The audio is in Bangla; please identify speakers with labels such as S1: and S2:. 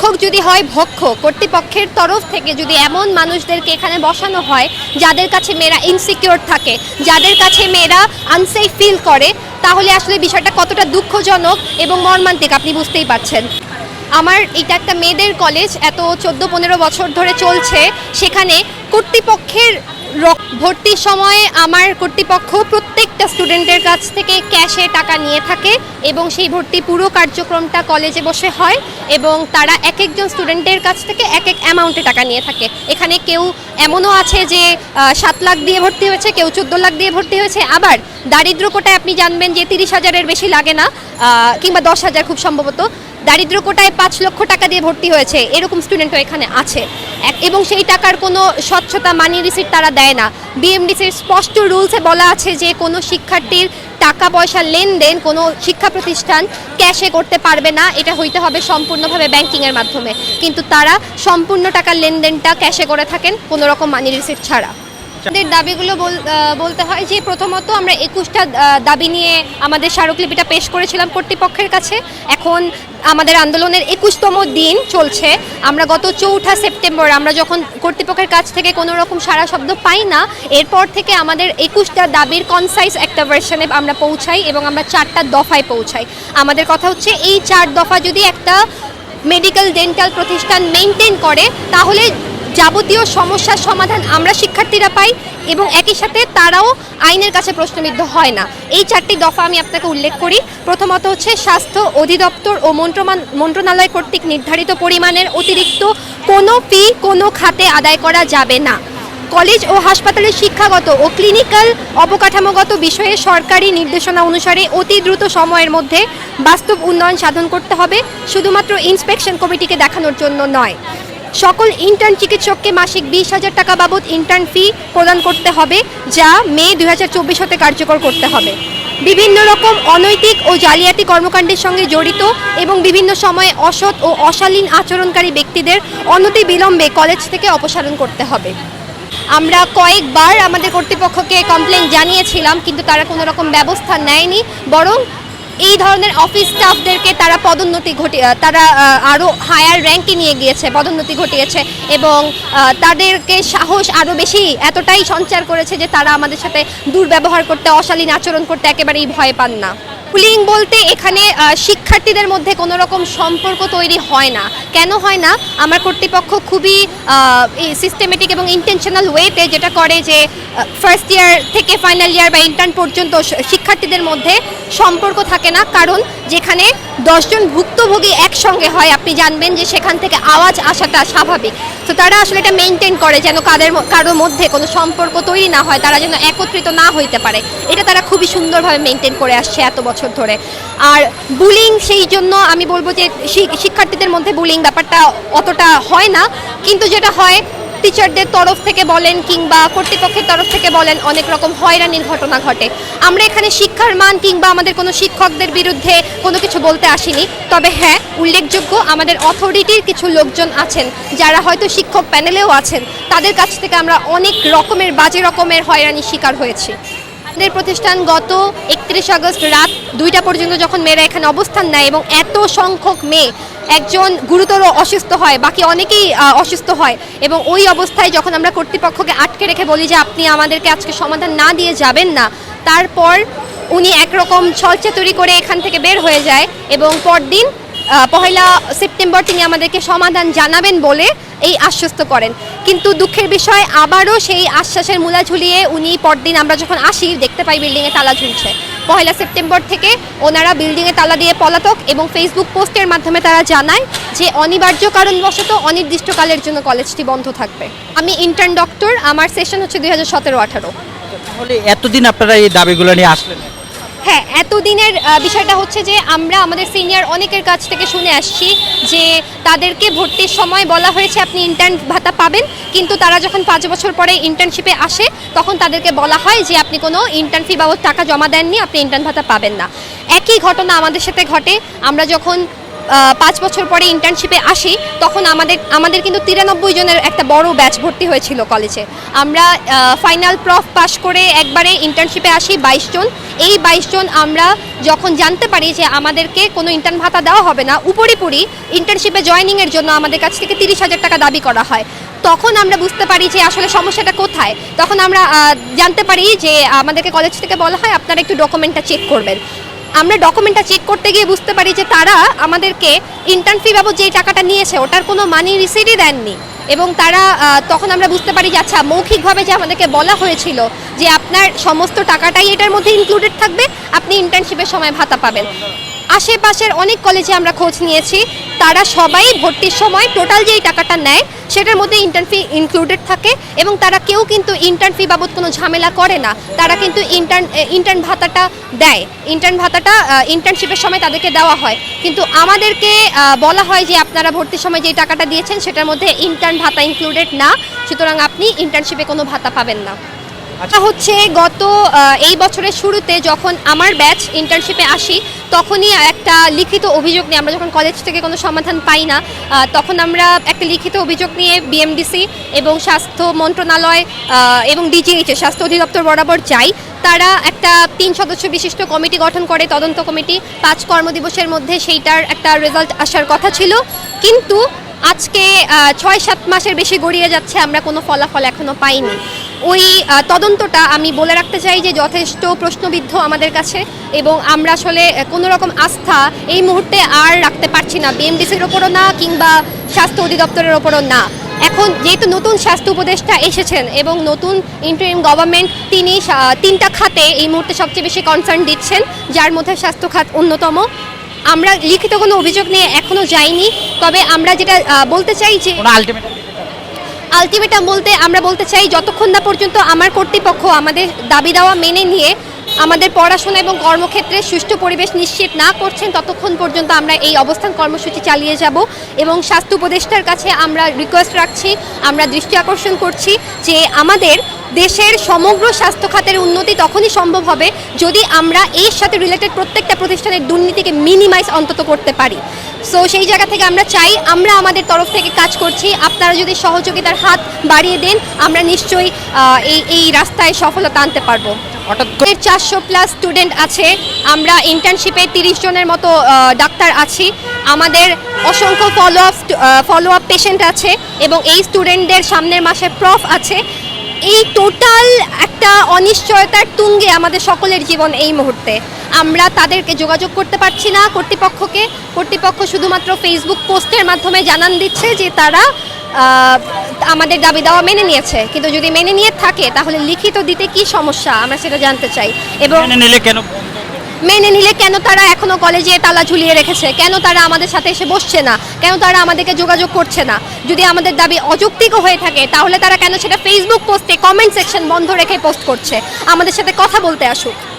S1: শিক্ষক যদি হয়, ভক্ষ। কর্তৃপক্ষের তরফ থেকে যদি এমন মানুষদেরকে এখানে বসানো হয়, যাদের কাছে মেয়েরা ইনসিকিউর থাকে, যাদের কাছে মেয়েরা আনসেফ ফিল করে, তাহলে আসলে বিষয়টা কতটা দুঃখজনক এবং মর্মান্তিক, আপনি বুঝতেই পারছেন। আমার এটা একটা মেয়েদের কলেজ এত চোদ্দ পনেরো বছর ধরে চলছে। সেখানে কর্তৃপক্ষের ভর্তির সময়ে আমার কর্তৃপক্ষ প্রত্যেকটা স্টুডেন্টের কাছ থেকে ক্যাশে টাকা নিয়ে থাকে এবং সেই ভর্তি পুরো কার্যক্রমটা কলেজে বসে হয় এবং তারা এক একজন স্টুডেন্টের কাছ থেকে এক এক অ্যামাউন্টে টাকা নিয়ে থাকে। এখানে কেউ এমনও আছে যে সাত লাখ দিয়ে ভর্তি হয়েছে, কেউ চোদ্দ লাখ দিয়ে ভর্তি হয়েছে। আবার দারিদ্র কোটায় আপনি জানবেন যে তিরিশ হাজারের বেশি লাগে না কিংবা দশ হাজার খুব সম্ভবত। দারিদ্র কোটায় পাঁচ লক্ষ টাকা দিয়ে ভর্তি হয়েছে, এরকম স্টুডেন্টও এখানে আছে। এবং সেই টাকার কোনো স্বচ্ছতা মানি রিসিট তারা দেয় না। বিএমডিসির স্পষ্ট রুলসে বলা আছে যে, কোনো শিক্ষার্থীর টাকা পয়সা লেনদেন, কোনো শিক্ষা প্রতিষ্ঠান ক্যাশে করতে পারবে না। এটা হইতে হবে সম্পূর্ণভাবে ব্যাংকিংয়ের মাধ্যমে। কিন্তু তারা সম্পূর্ণ টাকার লেনদেনটা ক্যাশে করে থাকেন, কোনো রকম মানি রিসিট ছাড়া। আমাদের দাবিগুলো বল- বলতে হয় যে প্রথমত আমরা একুশটা দাবি নিয়ে আমাদের স্মারকলিপিটা পেশ করেছিলাম কর্তৃপক্ষের কাছে। এখন আমাদের আন্দোলনের একুশতম দিন চলছে। আমরা গত চৌঠা সেপ্টেম্বর, আমরা যখন কর্তৃপক্ষের কাছ থেকে কোনো রকম সারা শব্দ পাই না, এরপর থেকে আমাদের একুশটা দাবির কনসাইজ একটা ভার্সনে আমরা পৌঁছাই এবং আমরা চারটা দফায় পৌঁছাই। আমাদের কথা হচ্ছে, এই চার দফা যদি একটা মেডিকেল ডেন্টাল প্রতিষ্ঠান মেনটেন করে, তাহলে যাবতীয় সমস্যার সমাধান আমরা শিক্ষার্থীরা পাই এবং একই সাথে তারাও আইনের কাছে প্রশ্নবিদ্ধ হয় না। এই চারটি দফা আমি আপনাকে উল্লেখ করি। প্রথমত হচ্ছে স্বাস্থ্য অধিদপ্তর ও মন্ত্রণালয় কর্তৃক নির্ধারিত পরিমাণের অতিরিক্ত কোনো ফি কোনো খাতে আদায় করা যাবে না। কলেজ ও হাসপাতালের শিক্ষাগত ও ক্লিনিক্যাল অবকাঠামোগত বিষয়ে সরকারি নির্দেশনা অনুসারে অতি দ্রুত সময়ের মধ্যে বাস্তব উন্নয়ন সাধন করতে হবে। শুধুমাত্র ইন্সপেকশন কমিটিকে দেখানোর জন্য নয়। সকল ইন্টার্ন চিকিৎসককে মাসিক বিশ হাজার টাকা বাবদ ইন্টার্ন ফি প্রদান করতে হবে, যা মে দুই হাজার চব্বিশ হতে কার্যকর করতে হবে। বিভিন্ন রকম অনৈতিক ও জালিয়াতি কর্মকাণ্ডের সঙ্গে জড়িত এবং বিভিন্ন সময়ে অসৎ ও অশালীন আচরণকারী ব্যক্তিদের অনতি বিলম্বে কলেজ থেকে অপসারণ করতে হবে। আমরা কয়েকবার আমাদের কর্তৃপক্ষকে কমপ্লেন জানিয়েছিলাম, কিন্তু তারা কোনো রকম ব্যবস্থা নেয়নি, বরং এই ধরনের অফিস স্টাফদেরকে তারা পদোন্নতি ঘটিয়ে তারা আরও হায়ার র্যাঙ্কে নিয়ে গিয়েছে, পদোন্নতি ঘটিয়েছে এবং তাদেরকে সাহস আরও বেশি এতটাই সঞ্চার করেছে যে তারা আমাদের সাথে দুর্ব্যবহার করতে, অশালীন আচরণ করতে একেবারেই ভয় পান না। বুলিং বলতে এখানে শিক্ষার্থীদের মধ্যে কোনো রকম সম্পর্ক তৈরি হয় না। কেন হয় না? আমার কর্তৃপক্ষ খুবই সিস্টেমেটিক এবং ইন্টেনশনাল ওয়েতে যেটা করে যে ফার্স্ট ইয়ার থেকে ফাইনাল ইয়ার বা ইন্টার্ন পর্যন্ত শিক্ষার্থীদের মধ্যে সম্পর্ক থাকে না। কারণ যেখানে দশজন ভুক্তভোগী একসঙ্গে হয়, আপনি জানবেন যে সেখান থেকে আওয়াজ আসাটা স্বাভাবিক। তো তারা আসলে এটা মেনটেন করে যেন কাদের কারোর মধ্যে কোনো সম্পর্ক তৈরি না হয়, তারা যেন একত্রিত না হইতে পারে। এটা তারা খুবই সুন্দরভাবে মেনটেন করে আসছে এত বছর। ধরে। আর বুলিং সেই জন্য আমি বলব যে শিক্ষার্থীদের মধ্যে বুলিং ব্যাপারটা অতটা হয় না। কিন্তু যেটা হয় টিচারদের তরফ থেকে বলেন কিংবা কর্তৃপক্ষের তরফ থেকে বলেন, অনেক রকম হয়রানির ঘটনা ঘটে। আমরা এখানে শিক্ষার মান কিংবা আমাদের কোনো শিক্ষকদের বিরুদ্ধে কোনো কিছু বলতে আসিনি। তবে হ্যাঁ উল্লেখযোগ্য আমাদের অথরিটির কিছু লোকজন আছেন, যারা হয়তো শিক্ষক প্যানেলেও আছেন। তাদের কাছ থেকে আমরা অনেক রকমের, বাজে রকমের হয়রানির শিকার হয়েছি। আমাদের প্রতিষ্ঠান গত একত্রিশ আগস্ট রাত দুইটা পর্যন্ত যখন মেয়েরা এখানে অবস্থান নেয় এবং এত সংখ্যক মেয়ে একজন গুরুতর অসুস্থ হয়, বাকি অনেকেই অসুস্থ হয় এবং ওই অবস্থায় যখন আমরা কর্তৃপক্ষকে আটকে রেখে বলি যে আপনি আমাদেরকে আজকে সমাধান না দিয়ে যাবেন না, তারপর উনি একরকম ছলচাতুরি করে এখান থেকে বের হয়ে যায় এবং পরদিন পহেলা সেপ্টেম্বর তিনি আমাদেরকে সমাধান জানাবেন বলে এই আশ্বস্ত করেন। কিন্তু দুঃখের বিষয়, আবারও সেই আশ্বাসের মূলা ঝুলিয়ে উনি পরদিন আমরা যখন আসি, দেখতে পাই বিল্ডিংয়ে তালা ঝুলছে। পহেলা সেপ্টেম্বর থেকে ওনারা বিল্ডিংয়ে তালা দিয়ে পলাতক এবং ফেসবুক পোস্টের মাধ্যমে তারা জানায় যে অনিবার্য কারণবশত অনির্দিষ্টকালের জন্য কলেজটি বন্ধ থাকবে। আমি ইন্টার্ন ডক্টর আমার সেশন হচ্ছে দুই হাজার সতেরো আঠারো।
S2: তাহলে এতদিন আপনারা এই দাবিগুলো নিয়ে আসলেন?
S1: হ্যাঁ এতদিনের বিষয়টা হচ্ছে যে আমরা আমাদের সিনিয়র অনেকের কাছ থেকে শুনে আসছি যে তাদেরকে ভর্তির সময় বলা হয়েছে আপনি ইন্টার্ন ভাতা পাবেন, কিন্তু তারা যখন পাঁচ বছর পরে ইন্টার্নশিপে আসে, তখন তাদেরকে বলা হয় যে আপনি কোনো ইন্টার্ন ফি বাবদ টাকা জমা দেননি, আপনি ইন্টার্ন ভাতা পাবেন না। একই ঘটনা আমাদের সাথে ঘটে। আমরা যখন পাঁচ বছর পরে ইন্টার্নশিপে আসি, তখন আমাদের আমাদের কিন্তু তিরানব্বই জনের একটা বড় ব্যাচ ভর্তি হয়েছিল কলেজে আমরা ফাইনাল প্রফ পাশ করে একবারে ইন্টার্নশিপে আসি বাইশ জন। এই বাইশ জন আমরা যখন জানতে পারি যে আমাদেরকে কোনো ইন্টার্ন ভাতা দেওয়া হবে না, উপরিপুরি ইন্টার্নশিপে জয়েনিংয়ের জন্য আমাদের কাছ থেকে তিরিশ হাজার টাকা দাবি করা হয়। তখন আমরা বুঝতে পারি যে আসলে সমস্যাটা কোথায়। তখন আমরা জানতে পারি যে আমাদেরকে কলেজ থেকে বলা হয়, আপনারা একটু ডকুমেন্টটা চেক করবেন। আমরা ডকুমেন্টটা চেক করতে গিয়ে বুঝতে পারি যে তারা আমাদেরকে ইন্টার্ন ফি বাবদ যে টাকাটা নিয়েছে, ওটার কোনো মানি রিসিটই দেননি। এবং তারা তখন আমরা বুঝতে পারি যে আচ্ছা মৌখিকভাবে যে আমাদেরকে বলা হয়েছিল যে আপনার সমস্ত টাকাটাই এটার মধ্যে ইনক্লুডেড থাকবে, আপনি ইন্টার্নশিপের সময় ভাতা পাবেন। আশেপাশের অনেক কলেজে আমরা খোঁজ নিয়েছি। তারা সবাই ভর্তির সময় টোটাল যেই টাকাটা নেয়, সেটার মধ্যে ইন্টার্ন ফি ইনক্লুডেড থাকে এবং তারা কেউ কিন্তু ইন্টার্ন ফি বাবদ কোনো ঝামেলা করে না। তারা কিন্তু ইন্টার্ন ইন্টার্ন ভাতাটা দেয়। ইন্টার্ন ভাতাটা ইন্টার্নশিপের সময় তাদেরকে দেওয়া হয়। কিন্তু আমাদেরকে বলা হয় যে আপনারা ভর্তির সময় যে টাকাটা দিয়েছেন, সেটার মধ্যে ইন্টার্ন ভাতা ইনক্লুডেড না। সুতরাং আপনি ইন্টার্নশিপে কোনো ভাতা পাবেন না। এটা হচ্ছে গত এই বছরের শুরুতে যখন আমার ব্যাচ ইন্টার্নশিপে আসি, তখনই একটা লিখিত অভিযোগ নিয়ে আমরা যখন কলেজ থেকে কোনো সমাধান পাই না তখন আমরা একটা লিখিত অভিযোগ নিয়ে বিএমডিসি এবং স্বাস্থ্য মন্ত্রণালয় এবং ডিজিএইচে স্বাস্থ্য অধিদপ্তর বরাবর যাই। তারা একটা তিন সদস্য বিশিষ্ট কমিটি গঠন করে, তদন্ত কমিটি। পাঁচ কর্মদিবসের মধ্যে সেইটার একটা রেজাল্ট আসার কথা ছিল। কিন্তু আজকে ছয় সাত মাসের বেশি গড়িয়ে যাচ্ছে, আমরা কোনো ফলাফল এখনও পাইনি। ওই তদন্তটা আমি বলে রাখতে চাই যে যথেষ্ট প্রশ্নবিদ্ধ আমাদের কাছে এবং আমরা আসলে কোনো রকম আস্থা এই মুহূর্তে আর রাখতে পারছি না। বিএমডিসির ওপরও না কিংবা স্বাস্থ্য অধিদপ্তরের ওপরও না। এখন যেহেতু নতুন স্বাস্থ্য উপদেষ্টা এসেছেন এবং নতুন ইন্টারিম গভর্নমেন্ট তিনি তিনটা খাতে এই মুহূর্তে সবচেয়ে বেশি কনসার্ন দিচ্ছেন, যার মধ্যে স্বাস্থ্য খাত অন্যতম। আমরা লিখিত কোনো অভিযোগ নিয়ে এখনও যাইনি, তবে আমরা যেটা বলতে চাই যে আলটিমেটাম বলতে আমরা বলতে চাই, যতক্ষণ না পর্যন্ত আমার কর্তৃপক্ষ আমাদের দাবি দাওয়া মেনে নিয়ে আমাদের পড়াশোনা এবং কর্মক্ষেত্রে সুষ্ঠু পরিবেশ নিশ্চিত না করছেন, ততক্ষণ পর্যন্ত আমরা এই অবস্থান কর্মসূচি চালিয়ে যাব এবং স্বাস্থ্য উপদেষ্টার কাছে আমরা রিকোয়েস্ট রাখছি, আমরা দৃষ্টি আকর্ষণ করছি যে আমাদের দেশের সমগ্র স্বাস্থ্য খাতের উন্নতি তখনই সম্ভব হবে যদি আমরা এর সাথে রিলেটেড প্রত্যেকটা প্রতিষ্ঠানের দুর্নীতিকে মিনিমাইজ অন্তত করতে পারি। সো সেই জায়গা থেকে আমরা চাই আমরা আমাদের তরফ থেকে কাজ করছি। আপনারা যদি সহযোগিতার হাত বাড়িয়ে দেন আমরা নিশ্চয়ই এই এই রাস্তায় সফলতা আনতে পারব। চারশো প্লাস স্টুডেন্ট আছে। আমরা ইন্টার্নশিপে তিরিশ জনের মতো ডাক্তার আছি। আমাদের অসংখ্য follow up follow up patient আছে এবং এই স্টুডেন্টদের সামনের মাসে প্রফ আছে। এই টোটাল একটা অনিশ্চয়তার তুঙ্গে আমাদের সকলের জীবন এই মুহূর্তে। আমরা তাদেরকে যোগাযোগ করতে পারছি না কর্তৃপক্ষকে। কর্তৃপক্ষ শুধুমাত্র ফেসবুক পোস্টের মাধ্যমে জানান দিচ্ছে যে তারা আমাদের দাবি দাওয়া মেনে নিয়েছে। কিন্তু যদি মেনে নিয়ে থাকে, তাহলে লিখিত দিতে কি সমস্যা? আমরা সেটা জানতে চাই। এবং
S2: নিলে কেন?
S1: মেনে নিলে কেন তারা এখনও কলেজে তালা ঝুলিয়ে রেখেছে? কেন তারা আমাদের সাথে এসে বসছে না? কেন তারা আমাদেরকে যোগাযোগ করছে না? যদি আমাদের দাবি অযৌক্তিকও হয়ে থাকে, তাহলে তারা কেন সেটা ফেসবুক পোস্টে কমেন্ট সেকশন বন্ধ রেখে পোস্ট করছে? আমাদের সাথে কথা বলতে আসুক।